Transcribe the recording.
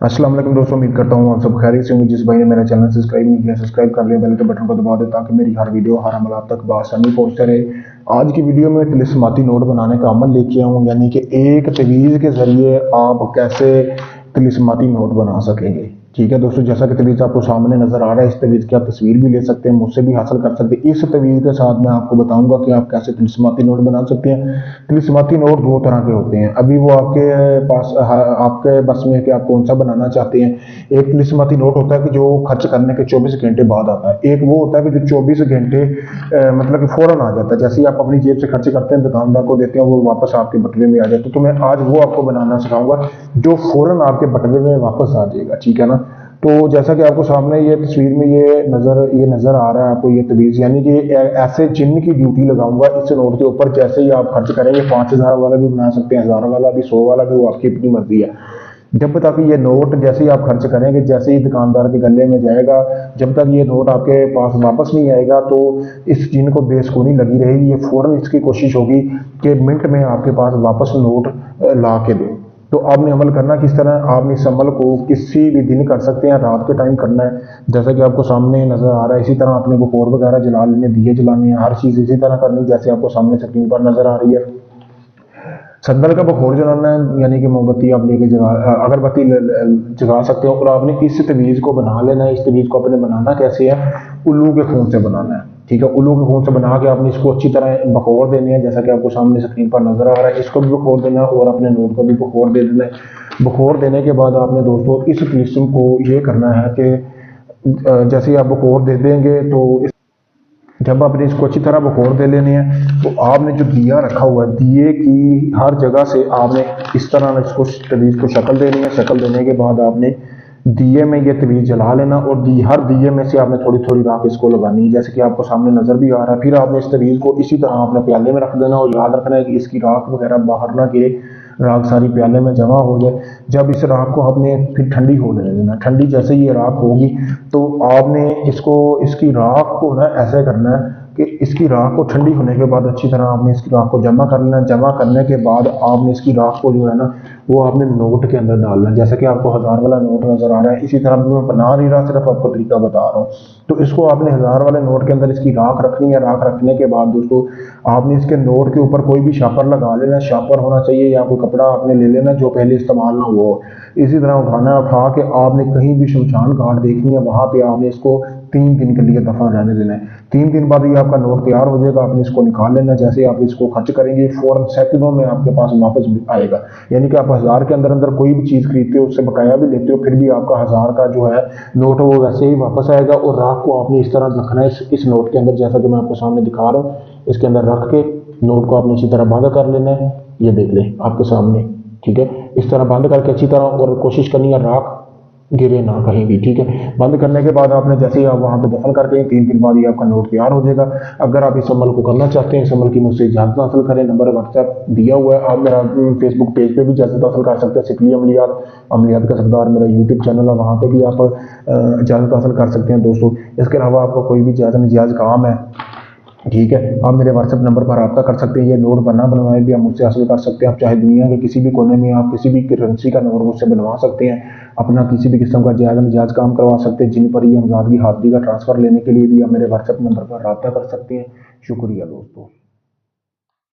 السلام علیکم دوستو، امید کرتا ہوں آپ سب خیریت سے ہوں گے۔ جس بھائی نے میرا چینل سبسکرائب نہیں کیا، سبسکرائب کر لیں بیل کے بٹن کو دبا دے تاکہ میری ہر ویڈیو، ہر عمل آپ تک بآسانی پہنچتے رہے۔ آج کی ویڈیو میں تلسماتی نوٹ بنانے کا عمل لے کے آؤں یعنی کہ ایک تویز کے ذریعے آپ کیسے تلسماتی نوٹ بنا سکیں گے۔ ٹھیک ہے دوستو، جیسا کہ طویز آپ کو سامنے نظر آ رہا ہے، اس طویز کی آپ تصویر بھی لے سکتے ہیں، مجھ سے بھی حاصل کر سکتے ہیں۔ اس طویز کے ساتھ میں آپ کو بتاؤں گا کہ آپ کیسے تلسماتی نوٹ بنا سکتے ہیں۔ تلسماتی نوٹ دو طرح کے ہوتے ہیں۔ ابھی وہ آپ کے پاس آپ کے بس میں ہے کہ آپ کون سا بنانا چاہتے ہیں۔ ایک تلسماتی نوٹ ہوتا ہے کہ جو خرچ کرنے کے چوبیس گھنٹے بعد آتا ہے۔ ایک وہ ہوتا ہے کہ جو چوبیس گھنٹے مطلب کہ فوراً آ جاتا ہے۔ جیسے آپ اپنی جیب سے خرچ کرتے ہیں، دکاندار کو دیتے ہیں، وہ واپس آپ کے بٹوے میں آ جاتا ہے۔ تو میں آج وہ آپ کو بنانا سکھاؤں گا جو فوراً آپ کے بٹوے میں واپس آ جائے گا۔ ٹھیک ہے نا؟ تو جیسا کہ آپ کو سامنے یہ تصویر میں یہ نظر یہ نظر آ رہا ہے آپ کو، یہ طویز یعنی کہ ایسے چن کی ڈیوٹی لگاؤں گا اس نوٹ کے اوپر جیسے ہی آپ خرچ کریں گے، پانچ ہزار والا بھی بنا سکتے ہیں، ہزار والا بھی، سو والا بھی، وہ آپ کی اپنی مرضی ہے۔ جب تک یہ نوٹ جیسے ہی آپ خرچ کریں گے، جیسے ہی دکاندار کے گلے میں جائے گا، جب تک یہ نوٹ آپ کے پاس واپس نہیں آئے گا، تو اس چن کو بے سکونی لگی رہے گی، یہ فوراً اس کی کوشش ہوگی کہ منٹ میں آپ کے پاس واپس نوٹ لا کے دیں۔ تو آپ نے عمل کرنا کس طرح؟ آپ نے اس عمل کو کسی بھی دن کر سکتے ہیں، رات کے ٹائم کرنا ہے۔ جیسا کہ آپ کو سامنے نظر آ رہا ہے، اسی طرح آپ نے بخور وغیرہ جلا لینے، دیے جلانے ہیں، ہر چیز اسی طرح کرنی جیسے آپ کو سامنے سکرین پر نظر آ رہی ہے۔ سندل کا بخور جلانا ہے یعنی کہ موم بتی آپ لے کے جگا اگر بتی جگا سکتے ہو اور آپ نے اس طویز کو بنا لینا ہے؟ اس طویز کو آپ نے بنانا کیسے ہے؟ الو کے خون سے بنانا ہے، ٹھیک ہے؟ الو کے خون سے بنا کے آپ نے اس کو اچھی طرح بخور دینے ہیں، جیسا کہ آپ کو سامنے اسکرین پر نظر آ رہا ہے، اس کو بھی بخور دینا ہے اور اپنے نوٹ کو بھی بخور دے دینا ہے۔ بخور دینے کے بعد آپ نے دوستوں اس قسم کو یہ کرنا ہے کہ جیسے آپ بخور دے دیں گے تو اس جب آپ نے اس کو اچھی طرح بخور دے لینے ہیں، تو آپ نے جو دیا رکھا ہوا ہے دیئے کی ہر جگہ سے آپ نے اس طرح اس کو تویز کو شکل دینی ہے۔ شکل دینے کے بعد آپ نے دیئے میں یہ تویز جلا لینا اور دی ہر دیے میں سے آپ نے تھوڑی تھوڑی راک اس کو لگانی ہے جیسے کہ آپ کو سامنے نظر بھی آ رہا ہے۔ پھر آپ نے اس تویز کو اسی طرح آپ نے پیالے میں رکھ دینا اور یاد رکھنا ہے کہ اس کی راک وغیرہ باہر نہ گرے۔ راک ساری پیالے میں جمع ہو جائے۔ جب اس راکھ کو آپ نے پھر ٹھنڈی ہو لینے دینا ٹھنڈی جیسے یہ راکھ ہوگی، تو آپ نے اس کو، اس کی راکھ کو نا ایسے کرنا ہے کہ اس کی راکھ کو ٹھنڈی ہونے کے بعد اچھی طرح آپ نے اس کی راکھ کو جمع کرنا ہے جمع کرنے کے بعد آپ نے اس کی راکھ کو جو ہے نا وہ آپ نے نوٹ کے اندر ڈالنا جیسا کہ آپ کو ہزار والا نوٹ نظر آ رہا ہے، اسی طرح میں بنا نہیں رہا، صرف آپ کو طریقہ بتا رہا ہوں۔ تو اس کو آپ نے ہزار والے نوٹ کے اندر اس کی راکھ رکھنی ہے۔ راکھ رکھنے کے بعد دوستو، آپ نے اس کے نوٹ کے اوپر کوئی بھی شاپر لگا لینا۔ شاپر ہونا چاہیے یا کوئی کپڑا آپ نے لے لینا جو پہلے استعمال نہ ہو۔ اسی طرح اٹھانا، اٹھا کے آپ نے کہیں بھی شمشان گھاٹ دیکھنی ہے، وہاں پہ آپ نے اس کو تین دن کے لیے دفعہ رہنے دینا ہے۔ تین دن بعد یہ آپ کا نوٹ تیار ہو جائے گا، آپ نے اس کو نکال لینا، جیسے آپ اس کو خرچ کریں گے، فوراً سیکنڈوں میں آپ کے پاس واپس آئے گا۔ یعنی کہ آپ ہزار کے اندر اندر کوئی بھی چیز خریدتے ہو، اس سے بقایا بھی لیتے ہو، پھر بھی آپ کا ہزار کا جو ہے نوٹ وہ ویسے ہی واپس آئے گا اور رات کو آپ نے اس طرح رکھنا ہے، اس نوٹ کے اندر جیسا کہ میں آپ کو سامنے دکھا رہا ہوں، اس کے اندر رکھ کے نوٹ کو آپ نے اسی طرح بند کر لینا ہے۔ یہ دیکھ لیں آپ کے سامنے، ٹھیک ہے؟ اس طرح بند کر کے اچھی طرح اور کوشش کرنی ہے، راکھ گرے نہ کہیں بھی، ٹھیک ہے؟ بند کرنے کے بعد آپ نے جیسے ہی آپ وہاں پہ دفن کر دیں تین دن بعد ہی آپ کا نوٹ تیار ہو جائے گا۔ اگر آپ اس عمل کو کرنا چاہتے ہیں، اس عمل کی مجھ سے اجازت حاصل کریں، نمبر واٹس ایپ دیا ہوا ہے۔ آپ میرا فیس بک پیج پہ بھی اجازت حاصل کر سکتے ہیں سکلی عملیات عملیات کا سردار میرا یوٹیوب چینل ہے، وہاں پہ بھی آپ اجازت حاصل کر سکتے ہیں دوستوں اس کے علاوہ آپ کا کوئی بھی جائز نجائز کام ہے ٹھیک ہے؟ آپ میرے واٹس ایپ نمبر پر رابطہ کر سکتے ہیں، یہ نوٹ بنا بنوائے بھی آپ مجھ سے حاصل کر سکتے ہیں۔ آپ چاہے دنیا کے کسی بھی کونے میں آپ کسی بھی کرنسی کا نوٹ مجھ سے بنوا سکتے ہیں۔ اپنا کسی بھی قسم کا جائز نجاز کام کروا سکتے ہیں، جن پر یہ امزاد کی حادثی کا ٹرانسفر لینے کے لیے بھی آپ میرے واٹس ایپ نمبر پر رابطہ کر سکتے ہیں۔ شکریہ دوستوں